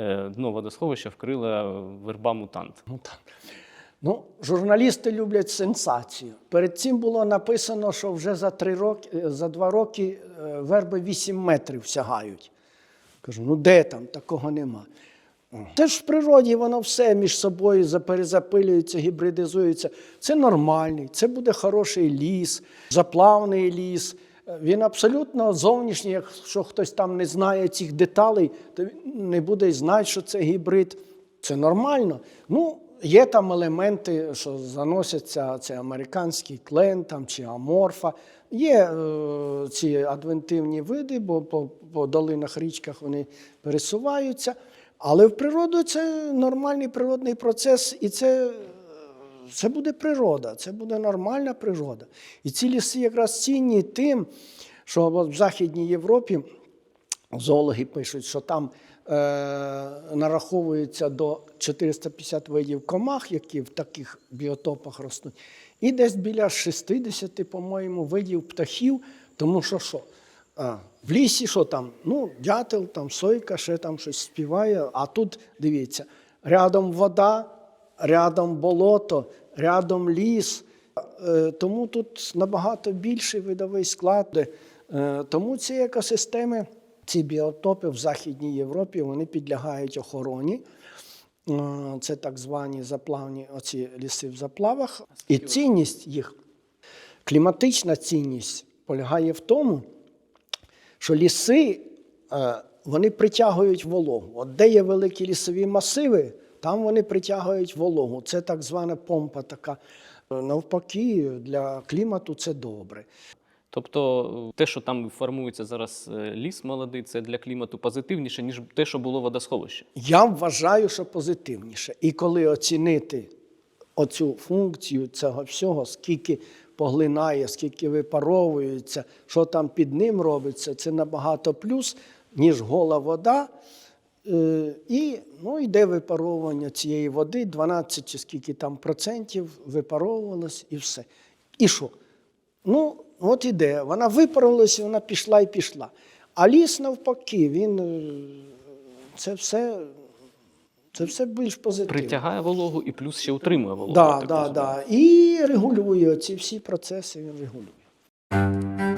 е, дно водосховища вкрила верба мутант. Ну, так. Ну, журналісти люблять сенсацію. Перед цим було написано, що вже за три роки, е, за два роки е, верби 8 метрів сягають. Кажу, ну де там, такого нема. Це ж в природі воно все між собою за- перезапилюється, гібридизується. Це нормальний, це буде хороший ліс, заплавний ліс. Він абсолютно зовнішній, якщо хтось там не знає цих деталей, то він не буде знати, що це гібрид. Це нормально. Ну, є там елементи, що заносяться, це американський клен там, чи аморфа. Є е, ці адвентивні види, бо по, по долинах, річках вони пересуваються. Але в природу це нормальний природний процес, і це, це буде природа, це буде нормальна природа. І ці ліси якраз цінні тим, що в Західній Європі зоологи пишуть, що там е, нараховується до 450 видів комах, які в таких біотопах ростуть, і десь біля 60, по-моєму, видів птахів, тому що що? А, в лісі що там? Ну, дятел, там, сойка, ще там щось співає, а тут дивіться, рядом вода, рядом болото, рядом ліс. Е, Тому тут набагато більший видовий склад. Е, Тому ці екосистеми, ці біотопи в Західній Європі, вони підлягають охороні. Е, Це так звані заплавні оці ліси в заплавах. І цінність їх, кліматична цінність полягає в тому, що ліси вони притягують вологу. От де є великі лісові масиви, там вони притягують вологу. Це так звана помпа така. Е, Навпаки, для клімату це добре. Тобто е, те, що там формується зараз е, ліс молодий, це для клімату позитивніше, ніж те, що було водосховище. Я вважаю, що позитивніше. І коли оцінити оцю функцію цього всього, скільки поглинає, скільки випаровується, що там під ним робиться, це набагато плюс, ніж гола вода. Е, І ну, йде випаровування цієї води, 12 чи скільки там процентів випаровувалось і все. І що? Ну, от іде, вона випарувалася, вона пішла і пішла. А ліс навпаки, він е, це все, це все більш позитивно. Притягає вологу і плюс ще утримує вологу. Да, так да, да. І регулює ці всі процеси, він регулює.